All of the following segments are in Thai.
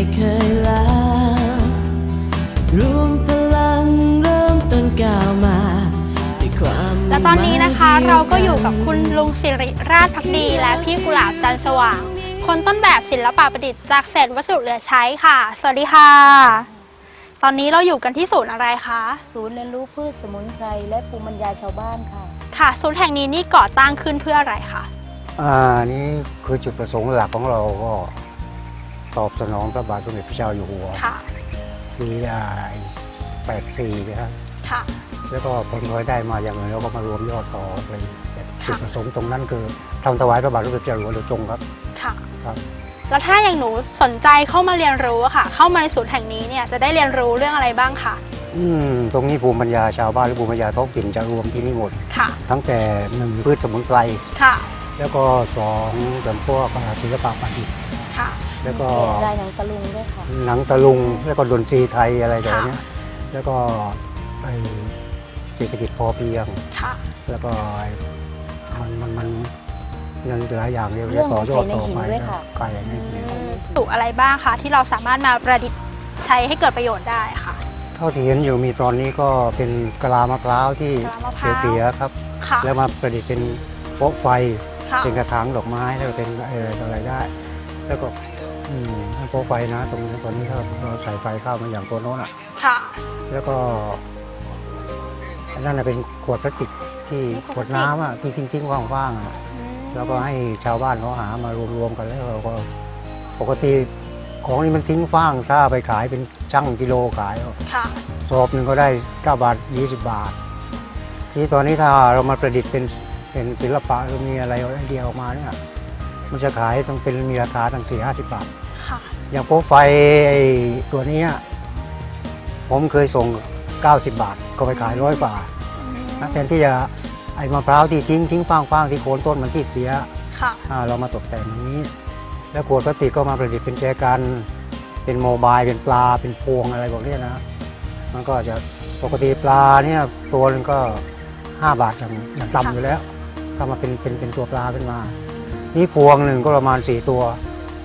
ไม่เคยลารวมพลังเริ่มต้นก้าวมาด้วยความและตอนนี้นะคะเราก็อยู่กับคุณลุงสิริราชพักดี และพี่กุหลาบจันสว่าง คนต้นแบบศิลปะประดิษฐ์จากเศษวัสดุเหลือใช้ค่ะ สวัสดีค่ะ ตอนนี้เราอยู่กันที่ศูนย์อะไรคะศูนย์เรียนรู้พืชสมุนไพรและภูมิปัญญาชาวบ้านค่ะ ค่ะ ศูนย์แห่งนี้นี่ก่อตั้งขึ้นเพื่ออะไรคะอ่านี่คือจุดประสงค์หลักของเราก็ ตอบสนองพระบาทสมเด็จพระเจ้าอยู่หัวค่ะ ปีแปดสี่นะครับค่ะ แล้วก็ผลพลอยได้มาอย่างไรเราก็มารวมยอดต่อเลยแต่จุดประสงค์ตรงนั้นคือทำถวายพระบาทสมเด็จพระเจ้าอยู่หัวโดยตรงครับ ค่ะ ครับ แล้วถ้าอย่างหนูสนใจเข้ามาเรียนรู้อะค่ะ เข้ามาในศูนย์แห่งนี้เนี่ยจะได้เรียนรู้เรื่องอะไรบ้างคะอืมตรงนี้ภูมิปัญญาชาวบ้านหรือภูมิปัญญาท้องถิ่นจะรวมที่นี่หมด ค่ะ ทั้งแต่หนึ่งพืชสมุนไพร ค่ะ แล้วก็สองส่วนพวกศิลปะประดิษฐ์ค่ะ แล้วก็ลายหนังตะลุงด้วยค่ะ หนังตะลุงแล้วก็ดนตรีไทยอะไรแบบเนี้ยแล้วก็ไอ้เศรษฐกิจพอเพียง ค่ะ แล้วก็ไอ้มันมันมันยังหลายอย่างเลยเรื่องต่อยอดไข่ในต่อหินไปด้วยค่ะ ไก่ในหินถูกอะไรบ้างคะที่เราสามารถมาประดิษฐ์ใช้ให้เกิดประโยชน์ได้ค่ะ เท่าที่เห็นอยู่มีตอนนี้ก็เป็นกะลามะพร้าวที่กะลามะพร้าว เสียๆครับ ค่ะแล้วมาประดิษฐ์เป็นโป๊ะไฟ ค่ะ เป็นกระถางดอกไม้แล้วก็เป็นเอออะไรได้ แล้วก็ อืมโป๊ะไฟนะ ตรงนี้ตอนนี้ถ้าเราใส่ไฟเข้ามาอย่างตัวโน้นอะ ค่ะ แล้วก็อันนั้นนะเป็นขวดพลาสติกที่เป็นขขววดดพลาสติก น้ำอะที่ทิ้งๆว่างๆอะอืมแล้วก็ให้ชาวบ้านเขาหามารวมๆกันแล้วเราก็ ปกติของนี่มันทิ้งฟ้างถ้าไปขายเป็นช่างกิโลขายค่ะ สอบหนึ่งก็ได้9บาท 20 บาท ที่ตอนนี้ถ้าเรามาประดิษฐ์เป็นเป็นศิลปะหรือมีอะไรไอเดียออกมาเนี่ย มันจะขายต้องเป็นมีราคาตั้งสี่ห้าสิบบาท ค่ะ อย่างโป๊ะไฟไอ้ตัวเนี้ยผมเคยส่ง 90 บาท ก็ไปขายร้อยกว่านะแทนที่จะไอ้มะพร้าวที่ทิ้งทิ้งฟางฟางที่โคนต้นมันที่เสียค่ะอ่าเรามาตกแต่งอย่างนี้ แล้วขวดพลาสติกก็มาประดิษฐ์เป็นแจกัน เป็นโมบายเป็นปลาเป็นพวงอะไรพวกเนี้ยนะ มันก็จะปกติปลาเนี่ยตัวหนึงก็ 5 บาทอย่างอย่างต่ำอยู่แล้ว ก็มาเป็นเป็นเป็นตัวปลาขึ้นมา นี่พวงหนึ่งก็ประมาณ 4 ตัว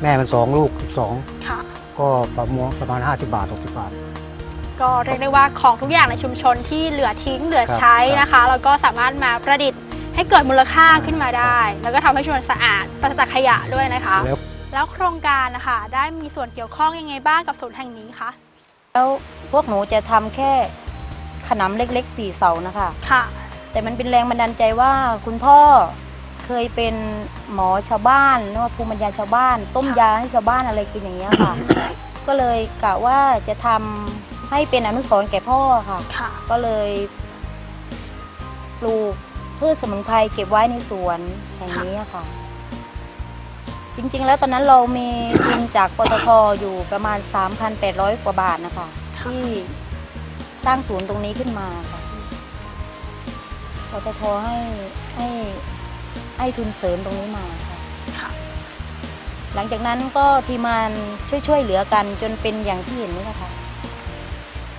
แม่มัน2ลูก12ค่ะ ก็ประมาณประมาณ 50 บาท 60 บาท ก็เรียกได้ว่าของทุกอย่างในชุมชนที่เหลือทิ้งเหลือใช้นะคะ แล้วก็สามารถมาประดิษฐ์ให้เกิดมูลค่าขึ้นมาได้ แล้วก็ทำให้ชุมชนสะอาดปราศจากขยะด้วยนะคะ แล้วแล้วโครงการนะคะได้มีส่วนเกี่ยวข้องยังไงบ้างกับศูนย์แห่งนี้คะแล้วพวกหนูจะทำแค่ขนำเล็กๆสี่เสานะคะค่ะ แต่มันเป็นแรงบันดาลใจว่าคุณพ่อ เคยเป็นหมอชาวบ้านนวดภูมิปัญญาชาวบ้าน ต้มค่ะยาให้ชาวบ้านอะไรกินอย่างเงี้ยค่ะ ก็เลยกะว่าจะทำให้เป็นอนุสรณ์แก่พ่อค่ะ ค่ะ ก็เลยปลูกพืชสมุนไพรเก็บไว้ในสวนแห่งนี้อะค่ะ จริงๆ แล้วตอนนั้นเรามีทุนจากปตทอยู่ประมาณ 3,800 กว่าบาทนะคะที่สร้างศูนย์ตรงนี้ขึ้นมาค่ะปตทให้ให้ ให้ทุนเสริมตรงนี้มาค่ะค่ะหลังจากนั้นก็ทีมงานช่วยๆเหลือกันจนเป็นอย่างที่เห็นนี่แหละค่ะ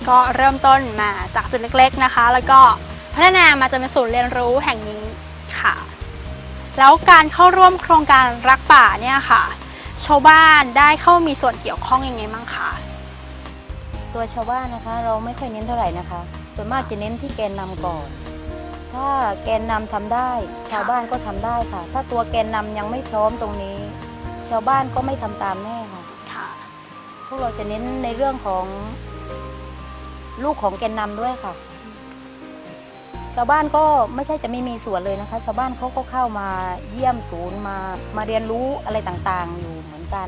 ก็เริ่มต้นมาจากจุดเล็กๆนะคะ แล้วก็พัฒนามาจนเป็นศูนย์เรียนรู้แห่งนี้ค่ะ แล้วการเข้าร่วมโครงการรักป่าเนี่ยค่ะ ชาวบ้านได้เข้ามีส่วนเกี่ยวข้องยังไงบ้างคะตัวชาวบ้านนะคะ เราไม่ค่อยเน้นเท่าไหร่นะคะส่วนมากจะเน้นที่แกนนำก่อน ถ้าแกนนำทำได้ ชาวบ้านก็ทำได้ค่ะ ถ้าตัวแกนนำยังไม่พร้อมตรงนี้ ชาวบ้านก็ไม่ทำตามแน่ค่ะค่ะพวกเราจะเน้นในเรื่องของลูกของแกนนำด้วยค่ะ ชาวบ้านก็ไม่ใช่จะไม่มีส่วนเลยนะคะ ชาวบ้านเขาก็เข้ามาเยี่ยมศูนย์มามาเรียนรู้อะไรต่างๆ อยู่เหมือนกัน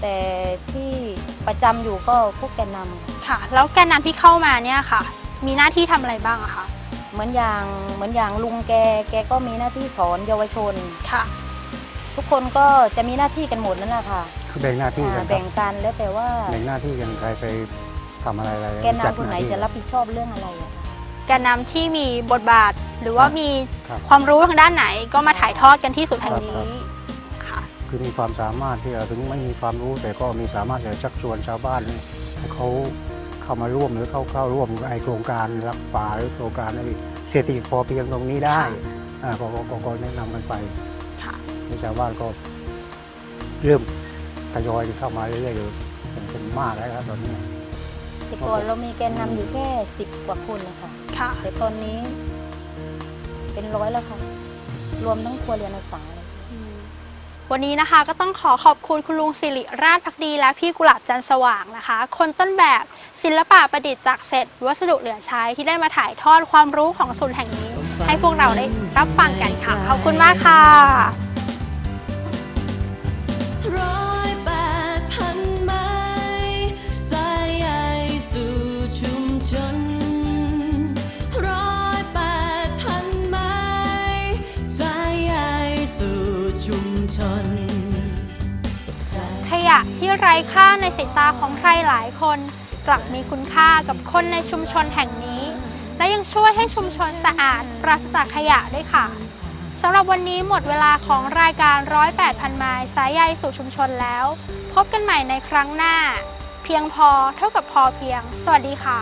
แต่ที่ประจำอยู่ก็พวกแกนนำค่ะค่ะแล้วแกนนำที่เข้ามาเนี่ยค่ะ มีหน้าที่ทำอะไรบ้างอะคะ เหมือนอย่างเหมือนอย่างลุงแก แกก็มีหน้าที่สอนเยาวชน ค่ะ ทุกคนก็จะมีหน้าที่กันหมดนั่นแหละค่ะคือแบ่งหน้าที่กันอ่าครับแบ่งกันแล้วแต่ว่าแบ่งหน้าที่กันใครไปทำอะไรอะไรแกนจัดนำคนไหนาที่จะรับผิดชอบเรื่องอะไรอะค่ะ แกนนำที่มีบทบาทหรือว่ามีครับ ความรู้ทางด้านไหนก็มาถ่ายทอดกันที่ศูนย์แห่งนี้ค่ะ คือมีความสามารถที่จะถึงไม่มีความรู้แต่ก็มีสามารถจะชักชวนชาวบ้านให้เขา เข้ามาร่วมหรือเข้าเข้าร่วมไอโครงการรักป่าหรือโครงการไอ้เศรษฐกิจพอเพียงตรงนี้ได้ค่ะอ่าก็ก็ก็ก็แนะนำกันไปค่ะให้ชาวบ้านก็เริ่มทยอยเข้ามาเรื่อยๆเลยเป็นเป็นมากแล้วครับตอนนี้แต่ก่อนเรามีแกนนำอยู่แค่สิบกว่าคนนะคะค่ะแต่ตอนนี้แกเป็นร้อยแล้วค่ะ รวมทั้งครัวเรือนอาศัย วันนี้นะคะก็ต้องขอขอบคุณคุณลุงสิริราชพักดี และพี่กุหลาบจันสว่างนะคะ คนต้นแบบศิลปะประดิษฐ์จากเศษวัสดุเหลือใช้ที่ได้มาถ่ายทอดความรู้ของศูนย์แห่งนี้ ให้พวกเราได้รับฟังกันค่ะ ขอบคุณมากค่ะ ค่าในสายตาของใครหลายคน กลับมีคุณค่ากับคนในชุมชนแห่งนี้ และยังช่วยให้ชุมชนสะอาด ปราศจากขยะด้วยค่ะสำหรับวันนี้หมดเวลาของรายการ 108พันไม้สายใยสู่ชุมชนแล้ว พบกันใหม่ในครั้งหน้า เพียงพอเท่ากับพอเพียง สวัสดีค่ะ